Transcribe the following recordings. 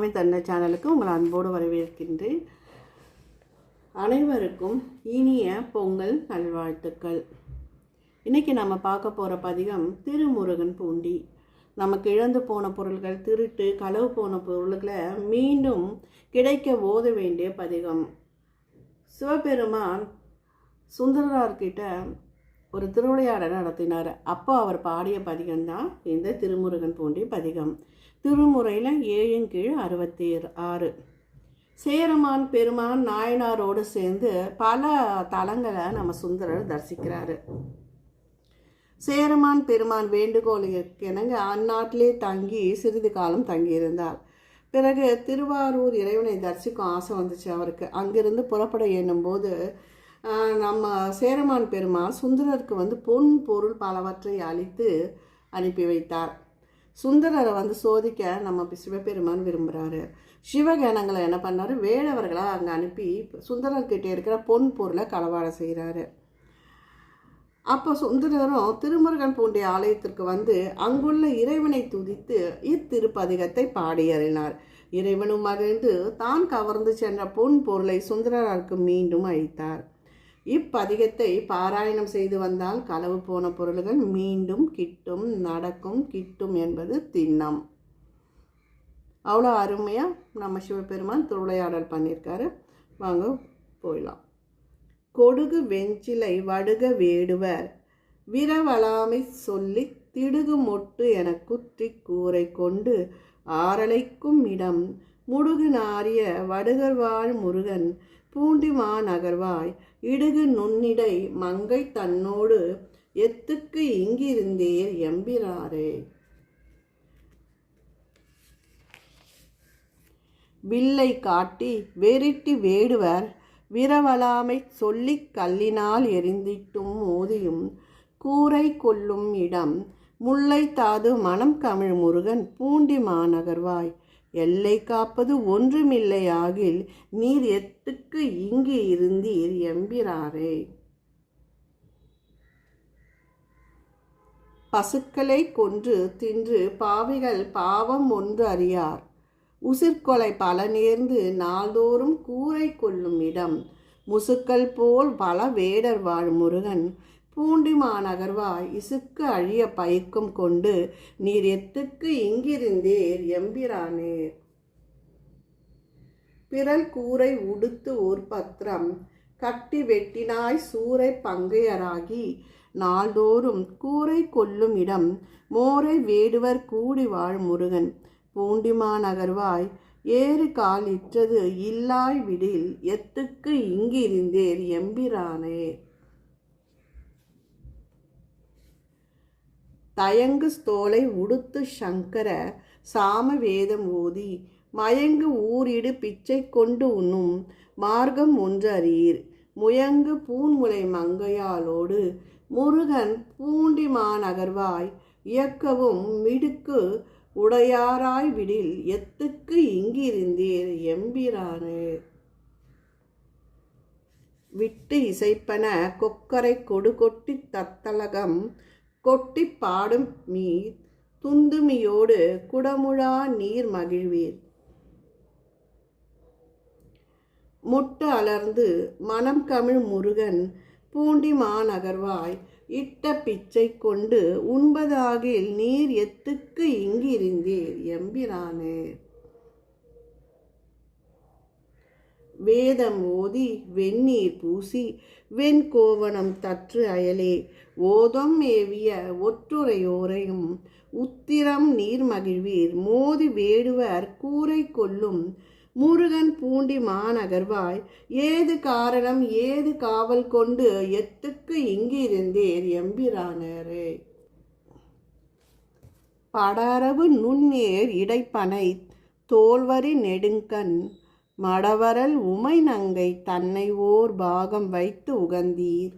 அம்மாவின் தன்ன சேனலுக்கு உங்களை அன்போடு வரவேற்கின்றேன். அனைவருக்கும் இனிய பொங்கல் நல்வாழ்த்துக்கள். இன்றைக்கி நம்ம பார்க்க போகிற பதிகம் திருமுருகன் பூண்டி. நமக்கு இழந்து போன பொருள்கள் திருட்டு களவு போன பொருள்களை மீண்டும் கிடைக்க ஓத வேண்டிய பதிகம். சிவபெருமான் சுந்தரரார்கிட்ட ஒரு திருவிளையாடல் நடத்தினார். அப்போ அவர் பாடிய பதிகம் தான் இந்த திருமுருகன் பூண்டி பதிகம். திருமுறையில் ஏழின் கீழ் அறுபத்தி ஆறு. சேரமான் பெருமான் நாயனாரோடு சேர்ந்து பல தலங்களை நம்ம சுந்தரர் தரிசிக்கிறாரு. சேரமான் பெருமான் வேண்டுகோளுக்கெனங்க அந்நாட்டிலே தங்கி சிறிது காலம் தங்கியிருந்தார். பிறகு திருவாரூர் இறைவனை தரிசிக்கும் ஆசை வந்துச்சு அவருக்கு. அங்கிருந்து புறப்பட எண்ணும்போது நம்ம சேரமான் பெருமாள் சுந்தரருக்கு வந்து பொன் பொருள் பலவற்றை அளித்து அனுப்பி வைத்தார். சுந்தரரை வந்து சோதிக்க நம்ம சிவபெருமான் விரும்புகிறாரு சிவகணங்களை என்ன பண்ணாரு? வேடவர்களை அங்கே அனுப்பி சுந்தரர்கிட்ட இருக்கிற பொன் பொருளை களவாட செய்கிறாரு அப்போ சுந்தரரும் திருமுருகன் பூண்டிய ஆலயத்திற்கு வந்து அங்குள்ள இறைவனை துதித்து இத்திருப்பதிகத்தை பாடியறினார். இறைவனும் மகிழ்ந்து தான் கவர்ந்து சென்ற பொன் பொருளை சுந்தரருக்கு மீண்டும் அழித்தார் இப்பதிகத்தை பாராயணம் செய்து வந்தால் களவு போன பொருள்கள் மீண்டும் கிட்டும் நடக்கும் கிட்டும் என்பது திண்ணம். அவ்வளோ அருமையாக நம்ம சிவபெருமான் திருவிளையாடல் பண்ணியிருக்காரு. வாங்க போயிடலாம். கொடுகு வெஞ்சிலை வடுக வேடுவர் விரவலாமை சொல்லி திடுகு மொட்டு என குத்தி கூரை கொண்டு ஆரலைக்கும் இடம் முடுகு நாரிய வடுகர்வாழ் முருகன் பூண்டி மாநகர்வாய் இடுகு நுண்ணிடை மங்கை தன்னோடு எத்துக்கு இங்கிருந்தீர் எம்பிராரே? வில்லை காட்டி வெறிட்டி வேடுவர் விரவலாமை சொல்லிக் கல்லினால் எரிந்திட்டும் மோதியும் கூரை கொள்ளும் இடம் முல்லை தாது மணம் கமிழ் முருகன் பூண்டி மாநகர்வாய் எல்லை காப்பது ஒன்றுமில்லை ஆகில் நீர் எத்துக்கு இங்கு இருந்தீர் எம்பிராரே. பசுக்களை கொன்று தின்று பாவிகள் பாவம் ஒன்று அறியார். உசிர்கொலை பல நேர்ந்து நாள்தோறும் கூரை கொள்ளும் இடம். முசுக்கள் போல் பல வேடர் வாழ் முருகன் பூண்டி மாநகர்வாய் இசுக்கு அழிய பயக்கும் கொண்டு நீர் எத்துக்கு இங்கிருந்தேர் எம்பிரானேர் பிறல் கூரை உடுத்து ஓர் பத்திரம் கட்டி வெட்டினாய் சூறை பங்கையராகி நாள்தோறும் கூரை கொல்லும் இடம் மோரை வேடுவர் கூடி வாழ் முருகன். பூண்டிமா நகர்வாய் ஏறு கால் இற்றது இல்லாய் விடில் எத்துக்கு இங்கிருந்தேர் எம்பிரானே. தயங்கு ஸ்தோலை உடுத்து சங்கர சாம வேதம் ஓதி மயங்கு ஊரிடு பிச்சை கொண்டு உண்ணும் மார்க்கம் ஒன்று அறியீர் முயங்கு பூன்முலை மங்கையாலோடு முருகன் பூண்டி மாநகர்வாய் இயக்கவும் மிடுக்கு உடையாராய் விடில் எத்துக்கு இங்கிருந்தீர் எம்பிரானே. விட்டு இசைப்பன கொக்கரை கொடுகொட்டி தத்தலகம் கொட்டி பாடும் மீர் துந்துமியோடு குடமுழா நீர் மகிழ்வீர். முட்டு அலர்ந்து மனம் கமிழ் முருகன் பூண்டி மாநகர்வாய் இட்ட பிச்சை கொண்டு உண்பதாகில் நீர் எத்துக்கு இங்கிருந்தீர் எம்பிரானே. வேதம் ஓதி வெந்நீர் பூசி வெண்கோவணம் தற்று அயலே. ஓதம் ஏவிய ஒற்றுரையோரையும் உத்திரம் நீர் மகிழ்வீர். மோதி வேடுவர் கூரை கொல்லும் முருகன் பூண்டி மாநகர்வாய். ஏது காரணம் ஏது காவல் கொண்டு எத்துக்கு இங்கிருந்தேர் எம்பிரானரே. படரவு நுண்ணேர் இடைப்பனை தோல்வரி நெடுங்கண் மடவரல் உமை நங்கை தன்னை ஓர் பாகம் வைத்து உகந்தீர்.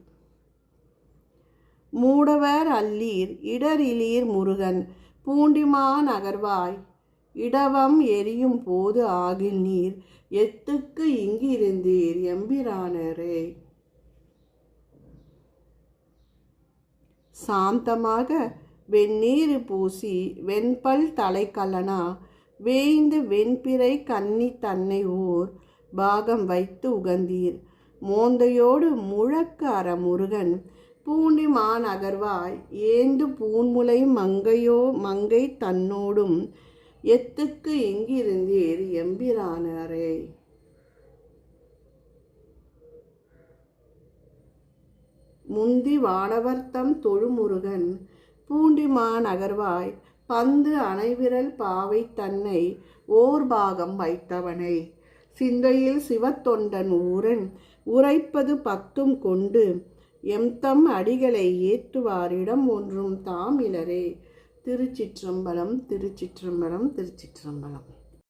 மூடவர் அல்லீர் இடரிலீர் முருகன் பூண்டிமா நகர்வாய். இடவம் எரியும் போது ஆகில் நீர் எத்துக்கு இங்கிருந்தீர் எம்பிரானரே. சாந்தமாக வெந்நீர் பூசி வெண்பல் தலைக்கல்லனா வேய்ந்து வெண்பிறை கன்னி தன்னை ஓர் பாகம் வைத்து உகந்தீர். மோந்தையோடு முழக்க அறமுருகன் பூண்டி மான் அகர்வாய் ஏந்து பூன்முலை மங்கையோ மங்கை தன்னோடும் எத்துக்கு எங்கிருந்தீர் எம்பிரானரே. முந்தி வானவர்த்தம் தொழுமுருகன் பூண்டிமான் அகர்வாய் பந்து அணைவிரல் பாவை தன்னை ஓர் பாகம் வைத்தவனை. சிந்தையில் சிவத்தொண்டன் ஊரன் உரைப்பது பத்தும் கொண்டு எம்தம் அடிகளை ஏற்றுவாரிடம் ஒன்றும் தாமிலரே திருச்சிற்றம்பலம் திருச்சிற்றம்பலம் திருச்சிற்றம்பலம்.